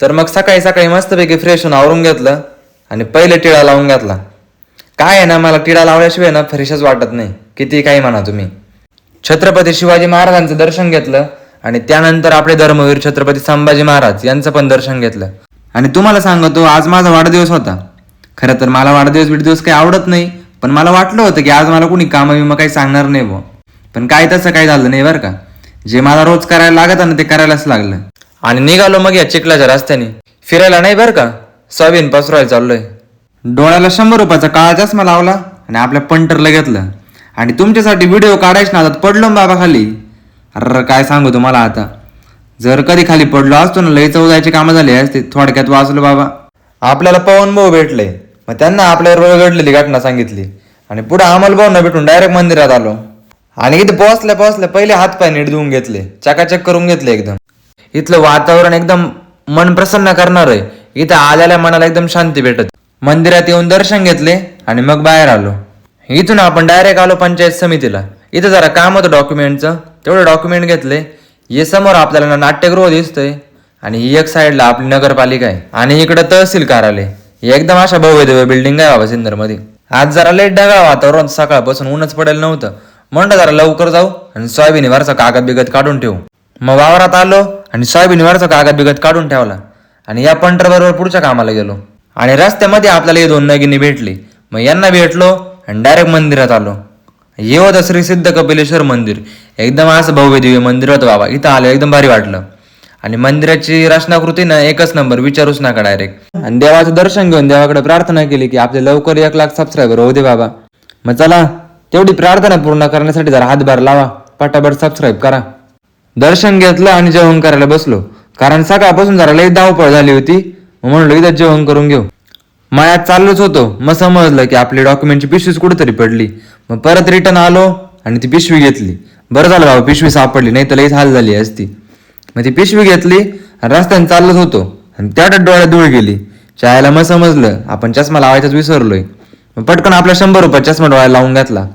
तर मग सकाळी सकाळी मस्तपैकी फ्रेश होऊन आवरून घेतलं आणि पहिले टिळा लावून घेतला. काय आहे ना मला टिळा लावल्याशिवाय ना फ्रेशच वाटत नाही. किती काही म्हणा तुम्ही. छत्रपती शिवाजी महाराजांचं दर्शन घेतलं आणि त्यानंतर आपले धर्मवीर छत्रपती संभाजी महाराज यांचं पण दर्शन घेतलं. आणि तुम्हाला सांगतो आज माझा वाढदिवस होता. खरं तर मला वाढदिवस बिडदिवस काही आवडत नाही पण मला वाटलं होतं की आज मला कोणी कामं विमा काही सांगणार नाही बो पण काय तसं काही झालं नाही बरं का. जे मला रोज करायला लागत ना ते करायलाच लागलं. आणि निघालो मग या चिखलाच्या रस्त्याने. फिरायला नाही बरं का? सोयाबीन पसरवायला चाललोय. डोळ्याला शंभर रुपयाचा काळा चष्मा लावला आणि आपल्या पंटरला घेतलं. आणि तुमच्यासाठी व्हिडिओ काढायच ना पडलो ना बाबा खाली. अरे काय सांगू तुम्हाला आता? जर कधी खाली पडलो असतो ना लई चौदायची कामं झाली असते. थोडक्यात वाचलो बाबा. आपल्याला पवन भाऊ भेटले. मग त्यांना आपल्यावर घडलेली घटना सांगितली. आणि पुढे अमल भाऊंना भेटून डायरेक्ट मंदिरात आलो. आणि इथे पोहोचल्या पोहोचल्या पहिले हात पाय नीट धुवून घेतले. चकाचक करून घेतले एकदम. इथलं वातावरण एकदम मन प्रसन्न करणार आहे. इथं आलेल्या मनाला एकदम शांती भेटत. मंदिरात येऊन दर्शन घेतले आणि मग बाहेर आलो. इथून आपण डायरेक्ट आलो पंचायत समितीला. इथं जरा काम होतं डॉक्युमेंटचं तेवढं डॉक्युमेंट घेतले. हे समोर आपल्याला नाट्यगृह दिसतंय. आणि ही एक साईडला आपली नगरपालिका आहे. आणि इकडं तहसील कार्यालय. हे एकदम अशा भव्य बिल्डिंग आहे बाबा सिंदरमध्ये आज जरा लेट ढगाळ वातावरण. सकाळपासून ऊनच पडेल नव्हतं. म्हणलं जरा लवकर जाऊ आणि सोयाबीन वरचा कागद बिगत काढून ठेवू. मग वावरात आलो आणि सोयाबीनवरचा कागद बिगत काढून ठेवला आणि या पंटरबरोबर पुढच्या कामाला गेलो. आणि रस्त्यामध्ये आपल्याला हे दोन नगिनी भेटली. मग यांना भेटलो आणि डायरेक्ट मंदिरात आलो. हे होतं श्री सिद्ध कपिलेश्वर मंदिर. एकदम असं भव्य दिव्य मंदिर होतं बाबा. इथं आलं एकदम भारी वाटलं. आणि मंदिराची रचनाकृती ना एकच नंबर विचारूच नका डायरेक्ट आणि देवाचं दर्शन घेऊन देवाकडे प्रार्थना केली की आपले लवकर एक लाख सबस्क्रायबर होऊ दे बाबा. मग चला तेवढी प्रार्थना पूर्ण करण्यासाठी जरा हातभार लावा. पटापट सबस्क्राईब करा. दर्शन घेतलं आणि जेवण करायला बसलो. कारण सकाळपासून जरा लई धावपळ झाली होती. म्हणलं इथं जेवण करून घेऊ. मायात चाललोच होतो. मग समजलं की आपली डॉक्युमेंटची पिशवीच कुठेतरी पडली. मग परत रिटर्न आलो आणि ती पिशवी घेतली. बरं झालं बाबा पिशवी सापडली नाही तर लईच हाल झाली असती. मग ती पिशवी घेतली आणि रस्त्याने चाललोच होतो. आणि त्याच्यात डोळ्यात धूळ गेली. चायला मग समजलं आपण चष्मा लावायचाच विसरलोय. मग पटकन आपला शंभर रुपये चष्मा डोळ्याला लावून घातला.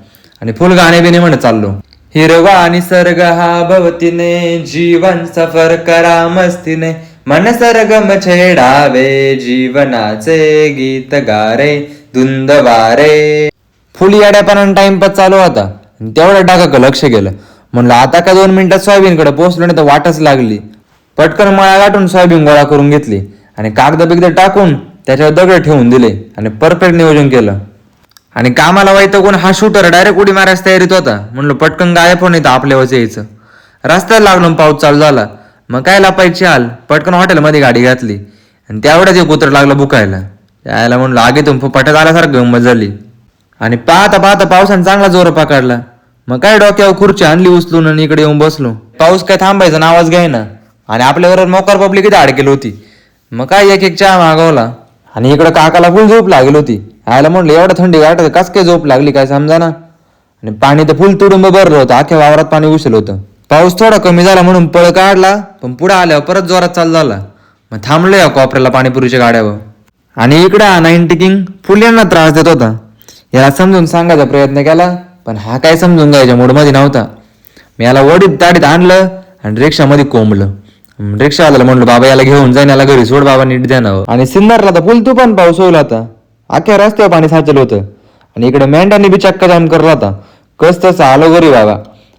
आणि फुल गाणे बिणे म्हणत चाललो. हिरवा निसर्ग हा भवतीने जीवन सफर करा मस्तीने. मन सरगम छेडावे जीवनाचे गीत गारे धुंद वारे फुल टाइम टाइमपास चालू होता. तेवढं तेवढ्या टाका लक्ष गेलं. म्हणलं आता का दोन मिनिटात सोयाबीनकडे पोहोचलो नाही तर वाटच लागली. पटकन मळा गाठून सोयाबीन गोळा करून घेतली. आणि कागद बिगद टाकून त्याच्यावर दगड ठेवून दिले. आणि परफेक्ट नियोजन केलं. आणि कामाला व्हायचं कोण हा शूटर डायरेक्ट उडी मारायची तयारीत होता. म्हणलं पटकन गायब होऊन येतं आपल्यावरच यायचं. रस्त्याला लागलो आणि पाऊस चालू झाला. मग काय लापायची हाल? पटकन हॉटेलमध्ये गाडी घातली. आणि त्यावेळेच एक कुत्र लागलं बुकायला यायला म्हणलं आगीतून पटत आल्यासारखं गंमत झाली. आणि पाहता पाहता पावसाने चांगला जोर पकडला. मग काय डोक्यावर खुर्ची आणली उचलून आणि इकडे येऊन बसलो. पाऊस काय थांबायचा आवाज घ्यायना. आणि आपल्याबरोबर मोकार पब्लिक इथे अडकेली होती. मग काय एक एक चहा मागवला. आणि इकडे काकाला फुल झोप लागली होती. आयला म्हणलं एवढं थंडी वाटत कस काय झोप लागली काय समजा ना आणि पाणी तर फुल तुडुंब भरलं होतं अख्ख्या वावरात पाणी उचल होतं. पाऊस थोडा कमी झाला म्हणून पळ काढला पण पुढे आल्यावर परत जोरात चालू झाला. मग थांबलो या कोपऱ्याला पाणीपुरीच्या गाड्यावर. आणि इकडे नाईन्टी किंग फुल यांना त्रास देत होता. याला समजून सांगायचा प्रयत्न केला पण हा काय समजून घ्यायच्या मूडमध्ये नव्हता. मी याला वडीत ताडीत आणलं आणि रिक्षामध्ये कोंबलं. रिक्षावाल्याला म्हणलं बाबा याला घेऊन जाईन याला घरी सोड बाबा नीट द्या आणि सिन्नरला तर फुल पण पाऊस होईल आता. अख्ख्या रस्त्यावर पाणी साचलं होतं. आणि इकडे मेंढ्यांनी बी चक्का जाम करला होता कस तसं आलो घरी बाबा.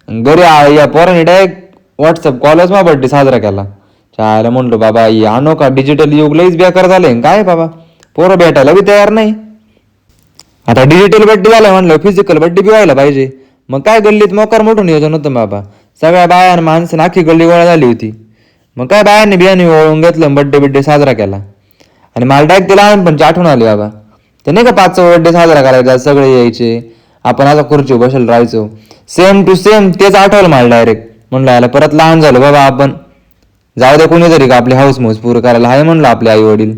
घरी आ- या पोराने डायरेक्ट व्हॉट्सअप कॉलच मा बड्डे साजरा केला. चायला म्हणलो बाबा ही अनोखा डिजिटल युग लईच बेकार झाले काय बाबा? पोरं भेटायला बी तयार नाही. आता डिजिटल बड्डे झाला म्हणलं फिजिकल बड्डे बी व्हायला पाहिजे. मग काय गल्लीत मोकार मोठं नियोजन होतं बाबा? सगळ्या बायान माणसं आखी गल्ली गोळा झाली होती. मग काय बायांनी बियाणी ओळून घेतलं बड्डे बिड्डे साजरा केला. आणि मला डायरेक्ट ते पण आठवण आली बाबा. ते नाही का पाचचा बड्डे साजरा करायचा सगळे यायचे. आपण आता खुर्ची बसेल राहायचो. सेम टू सेम तेच आठवलं मला डायरेक्ट म्हणलं याला परत लहान झालो बाबा आपण. जाऊ दे कोणीतरी का आपली हाऊस मौज पूर करायला. हाय म्हणलं आपले आई वडील